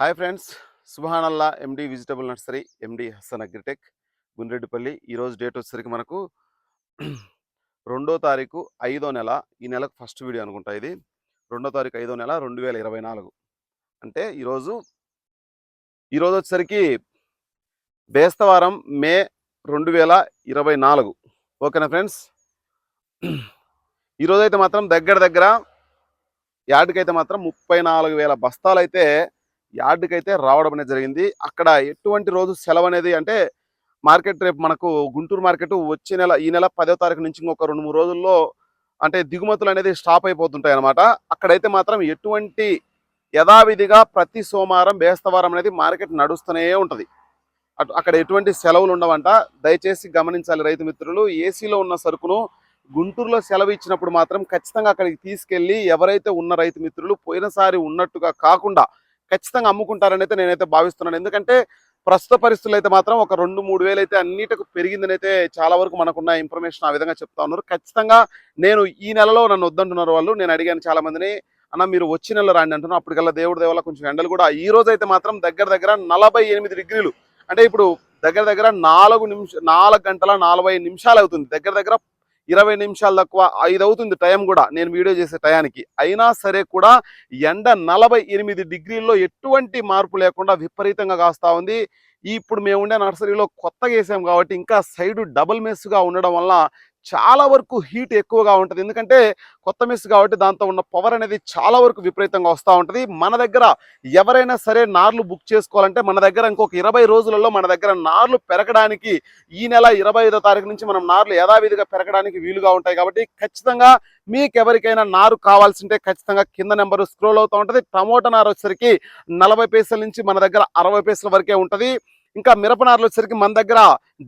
Hi friends. సుభానల్లా MD vegetable nursery MD Hasan Agritech Gundreddipalli. ఈరోజు date వచ్చేసరికి మనకు రెండో తారీఖు ఐదో నెల ఈ నెలకు ఫస్ట్ వీడియో అనుకుంటా ఇది. రెండో తారీఖు ఐదో నెల రెండు వేల ఇరవై నాలుగు. అంటే ఈరోజు ఈరోజు వచ్చేసరికి బేస్తవారం మే రెండు వేల ఇరవై నాలుగు. ఓకేనా ఫ్రెండ్స్? ఈరోజు అయితే మాత్రం దగ్గర దగ్గర యార్డుకైతే మాత్రం ముప్పై నాలుగు వేల బస్తాలు అయితే యార్డుకి అయితే రావడం అనేది జరిగింది. అక్కడ ఎటువంటి రోజు సెలవు అనేది అంటే మార్కెట్ రేపు మనకు గుంటూరు మార్కెట్ వచ్చే నెల ఈ నెల పదో తారీఖు నుంచి ఇంకొక రెండు మూడు రోజుల్లో అంటే దిగుమతులు అనేది స్టాప్ అయిపోతుంటాయి అనమాట అక్కడైతే మాత్రం ఎటువంటి యథావిధిగా ప్రతి సోమవారం బేస్తవారం అనేది మార్కెట్ నడుస్తూనే ఉంటుంది. అటు అక్కడ ఎటువంటి సెలవులు ఉండవంట. దయచేసి గమనించాలి రైతు మిత్రులు ఏసీలో ఉన్న సరుకును గుంటూరులో సెలవు ఇచ్చినప్పుడు మాత్రం ఖచ్చితంగా అక్కడికి తీసుకెళ్ళి ఎవరైతే ఉన్న రైతు మిత్రులు పోయినసారి ఉన్నట్టుగా కాకుండా ఖచ్చితంగా అమ్ముకుంటారని అయితే నేనైతే భావిస్తున్నాను. ఎందుకంటే ప్రస్తుత పరిస్థితులు అయితే మాత్రం ఒక రెండు మూడు వేలు అయితే అన్నిటికి పెరిగిందని అయితే చాలా వరకు మనకున్న ఇన్ఫర్మేషన్ ఆ విధంగా చెప్తా ఉన్నారు. ఖచ్చితంగా నేను ఈ నెలలో నన్ను వద్దంటున్నారు వాళ్ళు. నేను అడిగాను చాలా మందిని అన్న మీరు వచ్చి నెల రాండి అంటున్నారు. అప్పటికల్లా దేవుడి దేవాల కొంచెం ఎండలు కూడా ఈ రోజు అయితే మాత్రం దగ్గర దగ్గర నలభై ఎనిమిది డిగ్రీలు. అంటే ఇప్పుడు దగ్గర దగ్గర నాలుగు నిమిష నాలుగు గంటల నలభై నిమిషాలు అవుతుంది. దగ్గర దగ్గర ఇరవై నిమిషాలు తక్కువ ఐదు అవుతుంది టైం కూడా నేను వీడియో చేసే టయానికి. అయినా సరే కూడా ఎండ నలభై ఎనిమిది డిగ్రీల్లో ఎటువంటి మార్పు లేకుండా విపరీతంగా కాస్తా ఉంది. ఇప్పుడు మేము ఉండే నర్సరీలో కొత్తగా వేసాం కాబట్టి ఇంకా సైడ్ డబుల్ మెస్గా ఉండడం వల్ల చాలా వరకు హీట్ ఎక్కువగా ఉంటుంది. ఎందుకంటే కొత్త మెస్ కాబట్టి దాంతో ఉన్న పవర్ అనేది చాలా వరకు విపరీతంగా వస్తూ ఉంటుంది. మన దగ్గర ఎవరైనా సరే నార్లు బుక్ చేసుకోవాలంటే మన దగ్గర ఇంకొక ఇరవై రోజులలో మన దగ్గర నార్లు పెరగడానికి ఈ నెల ఇరవై ఐదో తారీఖు నుంచి మనం నార్లు యథావిధిగా పెరగడానికి వీలుగా ఉంటాయి కాబట్టి ఖచ్చితంగా మీకు ఎవరికైనా నారు కావాల్సింటే ఖచ్చితంగా కింద నెంబర్ స్క్రోల్ అవుతూ ఉంటుంది. టమోటా నారు వచ్చేసరికి నలభై పైసల నుంచి మన దగ్గర అరవై పైసల వరకే ఉంటుంది. ఇంకా మిరపనారులు వచ్చేసరికి మన దగ్గర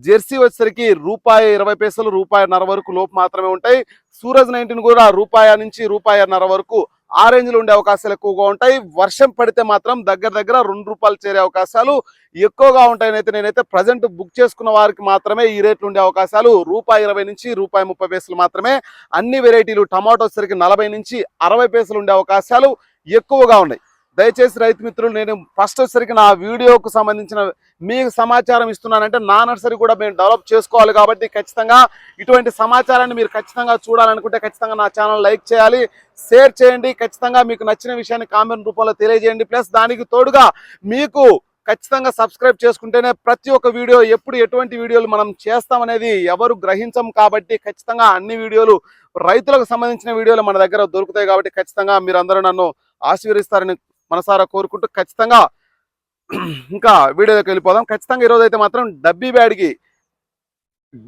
జెర్సీ వచ్చేసరికి రూపాయి ఇరవై పైసలు రూపాయిన్నర వరకు లోపు మాత్రమే ఉంటాయి. సూరజ్ నైన్టీన్ కూడా రూపాయి నుంచి రూపాయిన్నర వరకు ఆరెంజ్లు ఉండే అవకాశాలు ఎక్కువగా ఉంటాయి. వర్షం పడితే మాత్రం దగ్గర దగ్గర రెండు రూపాయలు చేరే అవకాశాలు ఎక్కువగా ఉంటాయని అయితే నేనైతే ప్రజెంట్ బుక్ చేసుకున్న వారికి మాత్రమే ఈ రేట్లు ఉండే అవకాశాలు రూపాయి ఇరవై నుంచి రూపాయి ముప్పై పైసలు మాత్రమే. అన్ని వెరైటీలు టమాటో వచ్చేసరికి నలభై నుంచి అరవై పైసలు ఉండే అవకాశాలు ఎక్కువగా ఉన్నాయి. దయచేసి రైతు మిత్రులు నేను ఫస్ట్ వచ్చేసరికి నా వీడియోకు సంబంధించిన మీకు సమాచారం ఇస్తున్నానంటే నా నర్సరీ కూడా మేము డెవలప్ చేసుకోవాలి కాబట్టి ఖచ్చితంగా ఇటువంటి సమాచారాన్ని మీరు ఖచ్చితంగా చూడాలనుకుంటే ఖచ్చితంగా నా ఛానల్ లైక్ చేయాలి షేర్ చేయండి ఖచ్చితంగా మీకు నచ్చిన విషయాన్ని కామెంట్ రూపంలో తెలియజేయండి. ప్లస్ దానికి తోడుగా మీకు ఖచ్చితంగా సబ్స్క్రైబ్ చేసుకుంటేనే ప్రతి ఒక్క వీడియో ఎప్పుడు ఎటువంటి వీడియోలు మనం చేస్తామనేది ఎవరు గ్రహించం కాబట్టి ఖచ్చితంగా అన్ని వీడియోలు రైతులకు సంబంధించిన వీడియోలు మన దగ్గర దొరుకుతాయి కాబట్టి ఖచ్చితంగా మీరందరూ నన్ను ఆశీర్వదిస్తారని మనసారా కోరుకుంటూ ఖచ్చితంగా ఇంకా వీడియోలోకి వెళ్ళిపోదాం. ఖచ్చితంగా ఈరోజు అయితే మాత్రం డబ్బీ బ్యాడ్కి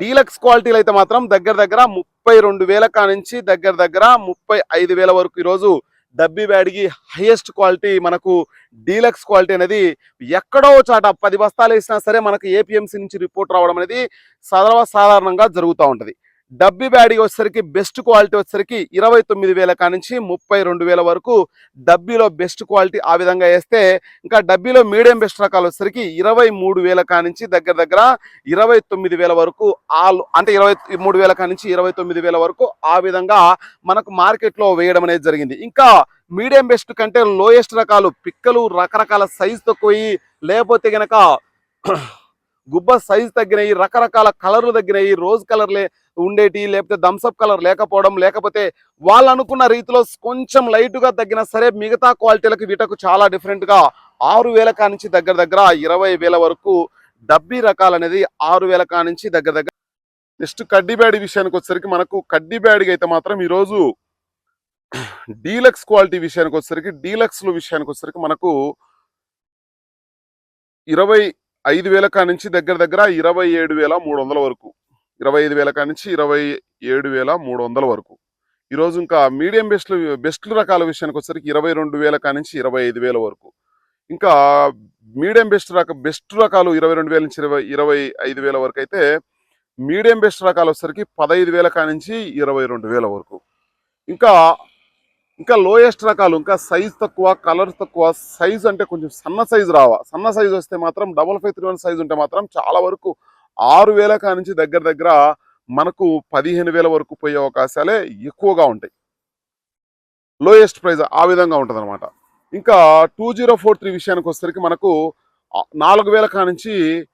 డీలక్స్ క్వాలిటీలు అయితే మాత్రం దగ్గర దగ్గర ముప్పై రెండు వేల కానించి దగ్గర దగ్గర ముప్పై ఐదు వేల వరకు ఈరోజు డబ్బీ బ్యాడ్కి హైయెస్ట్ క్వాలిటీ మనకు డీలక్స్ క్వాలిటీ అనేది ఎక్కడో చాట పది బస్తాలు వేసినా సరే మనకు ఏపీఎంసీ నుంచి రిపోర్ట్ రావడం అనేది సర్వసాధారణంగా జరుగుతూ ఉంటుంది. డబ్బీ బ్యాడీ వచ్చేసరికి బెస్ట్ క్వాలిటీ వచ్చేసరికి ఇరవై తొమ్మిది వేల కానించి ముప్పై రెండు వేల వరకు డబ్బీలో బెస్ట్ క్వాలిటీ ఆ విధంగా వేస్తే ఇంకా డబ్బీలో మీడియం బెస్ట్ రకాలు వచ్చేసరికి ఇరవై మూడు వేల కానించి దగ్గర దగ్గర ఇరవై తొమ్మిది వేల వరకు ఆల్ అంటే ఇరవై మూడు వేల కానించి ఇరవై తొమ్మిది వేల వరకు ఆ విధంగా మనకు మార్కెట్లో వేయడం అనేది జరిగింది. ఇంకా మీడియం బెస్ట్ కంటే లోయెస్ట్ రకాలు పిక్కలు రకరకాల సైజు తక్కువ లేకపోతే కనుక గుబ్బ సైజ్ తగ్గినాయి రకరకాల కలర్లు తగ్గినాయి రోజ్ కలర్లే ఉండేటి లేకపోతే థమ్సప్ కలర్ లేకపోవడం లేకపోతే వాళ్ళు అనుకున్న రీతిలో కొంచెం లైట్గా తగ్గినా సరే మిగతా క్వాలిటీలకు వీటకు చాలా డిఫరెంట్గా ఆరు వేల కానించి దగ్గర దగ్గర ఇరవై వేల వరకు డబ్బీ రకాలు అనేది ఆరు వేల కానించి దగ్గర దగ్గర నెక్స్ట్ కడ్డీ విషయానికి వచ్చేసరికి మనకు కడ్డీ అయితే మాత్రం ఈరోజు డీలక్స్ క్వాలిటీ విషయానికి వచ్చేసరికి డీలక్స్ విషయానికి వచ్చేసరికి మనకు ఇరవై ఐదు వేల కానించి దగ్గర దగ్గర ఇరవై ఏడు వేల మూడు వందల వరకు. ఇరవై ఐదు వేల కానించి ఇరవై ఏడు వేల మూడు వందల వరకు. ఈరోజు ఇంకా మీడియం బెస్ట్లు బెస్ట్లు రకాల విషయానికి వచ్చేసరికి ఇరవై రెండు వేల కానించి ఇరవై ఐదు వేల వరకు. ఇంకా మీడియం బెస్ట్ రక బెస్ట్ రకాలు ఇరవై రెండు వేల నుంచి ఇరవై ఇరవై ఐదు వేల వరకు అయితే మీడియం బెస్ట్ రకాలు వచ్చేసరికి పదహైదు వేల కానించి ఇరవై రెండు వేల వరకు. ఇంకా ఇంకా లోయెస్ట్ రకాలు ఇంకా సైజ్ తక్కువ కలర్ తక్కువ సైజ్ అంటే కొంచెం సన్న సైజ్ రావా? సన్న సైజ్ వస్తే మాత్రం double five three one size ఉంటే మాత్రం చాలా వరకు ఆరు వేల నుంచి దగ్గర దగ్గర మనకు పదిహేను వేల వరకు పోయే అవకాశాలే ఎక్కువగా ఉంటాయి. లోయెస్ట్ ప్రైజ్ ఆ విధంగా ఉంటుంది ఇంకా టూ జీరో ఫోర్ త్రీ విషయానికి వచ్చేసరికి మనకు నాలుగు వేల కానించి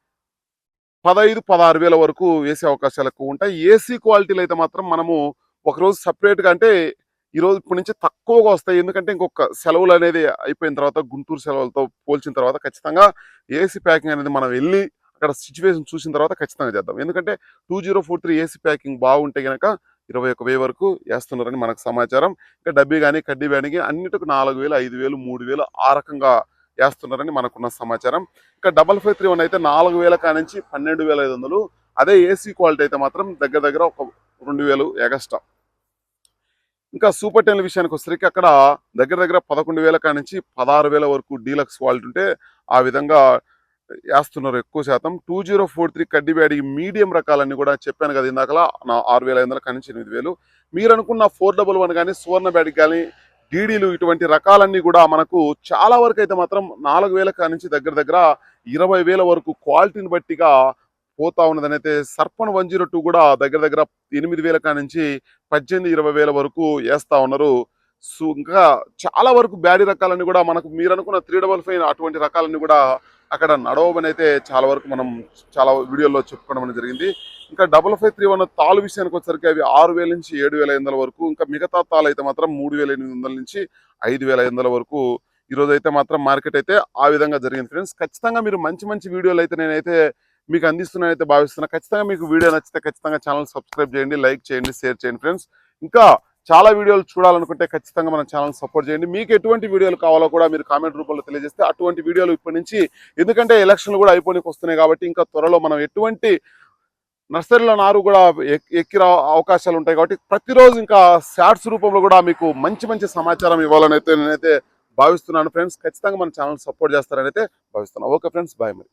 పదహైదు పదహారు వేల వరకు వేసే అవకాశాలు ఎక్కువ ఉంటాయి. ఏసీ క్వాలిటీలు అయితే మాత్రం మనము ఒకరోజు సపరేట్గా అంటే ఈ రోజు ఇప్పటి నుంచి తక్కువగా వస్తాయి. ఎందుకంటే ఇంకొక సెలవులు అనేది అయిపోయిన తర్వాత గుంటూరు సెలవులతో పోల్చిన తర్వాత ఖచ్చితంగా ఏసీ ప్యాకింగ్ అనేది మనం వెళ్ళి అక్కడ సిచ్యువేషన్ చూసిన తర్వాత ఖచ్చితంగా చేద్దాం. ఎందుకంటే two zero four three AC packing బాగుంటే కనుక ఇరవై ఒక వెయ్యి వరకు వేస్తున్నారని మనకు సమాచారం. ఇంకా డబ్బీ కానీ కడ్డీ కానీ అన్నిటికి నాలుగు వేలు ఐదు వేలు మూడు వేలు ఆ రకంగా వేస్తున్నారని మనకున్న సమాచారం. ఇంకా డబల్ ఫైవ్ త్రీ వన్ అయితే నాలుగు వేల కానించి పన్నెండు వేల ఐదు వందలు. అదే ఏసీ క్వాలిటీ అయితే మాత్రం దగ్గర దగ్గర ఒక రెండు వేలు ఎగస్ట్రా. ఇంకా సూపర్ టెన్ విషయానికి వచ్చేసరికి అక్కడ దగ్గర దగ్గర పదకొండు వేల కానించి పదహారు వేల వరకు డీలక్స్ క్వాలిటీ ఉంటే ఆ విధంగా వేస్తున్నారు ఎక్కువ శాతం. టూ జీరో ఫోర్ త్రీ కడ్డీ బ్యాడి మీడియం రకాలన్నీ కూడా చెప్పాను కదా ఇందాకలా నా ఆరు వేల ఐదు వందల కానించి ఎనిమిది వేలు. మీరు అనుకున్న ఫోర్ డబుల్ వన్ కానీ సువర్ణ బ్యాడ్ కానీ డీడీలు ఇటువంటి రకాలన్నీ కూడా మనకు చాలా వరకు అయితే మాత్రం నాలుగు వేల కానించి దగ్గర దగ్గర ఇరవై వేల వరకు క్వాలిటీని బట్టిగా పోతా ఉన్నదని అయితే సర్పన్ వన్ జీరో టూ కూడా దగ్గర దగ్గర ఎనిమిది వేల నుంచి పద్దెనిమిది ఇరవై వేల వరకు వేస్తా ఉన్నారు. సో ఇంకా చాలా వరకు బ్యాడీ రకాలన్నీ కూడా మనకు మీరు అనుకున్న త్రీ డబల్ ఫైవ్ అటువంటి రకాలన్నీ కూడా అక్కడ నడవమని అయితే చాలా వరకు మనం చాలా వీడియోలో చెప్పుకోవడం జరిగింది. ఇంకా డబల్ ఫైవ్ త్రీ వన్ తాలు విషయానికి వచ్చరికి అవి ఆరు వేల నుంచి ఏడు వేల ఐదు వందల వరకు ఇంకా మిగతా తాలు అయితే మాత్రం మూడు వేల ఎనిమిది వందల నుంచి ఐదు వేల ఐదు వందల వరకు ఈ రోజు అయితే మాత్రం మార్కెట్ అయితే ఆ విధంగా జరిగింది. ఫ్రెండ్స్ ఖచ్చితంగా మీరు మంచి మంచి వీడియోలు అయితే నేనైతే మీకు అందిస్తున్నానైతే భావిస్తున్నా ఖచ్చితంగా మీకు వీడియో నచ్చితే ఖచ్చితంగా ఛానల్ సబ్స్క్రైబ్ చేయండి లైక్ చేయండి షేర్ చేయండి ఫ్రెండ్స్. ఇంకా చాలా వీడియోలు చూడాలనుకుంటే ఖచ్చితంగా మన ఛానల్ సపోర్ట్ చేయండి. మీకు ఎటువంటి వీడియోలు కావాలో కూడా మీరు కామెంట్ రూపంలో తెలియజేస్తే అటువంటి వీడియోలు ఇప్పటి నుంచి ఎందుకంటే ఎలక్షన్లు కూడా అయిపోయినకి వస్తున్నాయి కాబట్టి ఇంకా త్వరలో మనం ఎటువంటి నర్సరీలో నారు కూడా ఎక్కి అవకాశాలు ఉంటాయి కాబట్టి ప్రతిరోజు ఇంకా షార్ట్స్ రూపంలో కూడా మీకు మంచి మంచి సమాచారం ఇవ్వాలని అయితే నేనైతే భావిస్తున్నాను ఫ్రెండ్స్. ఖచ్చితంగా మన ఛానల్ సపోర్ట్ చేస్తారని అయితే భావిస్తున్నాను ఓకే ఫ్రెండ్స్ బాయ్ మరి.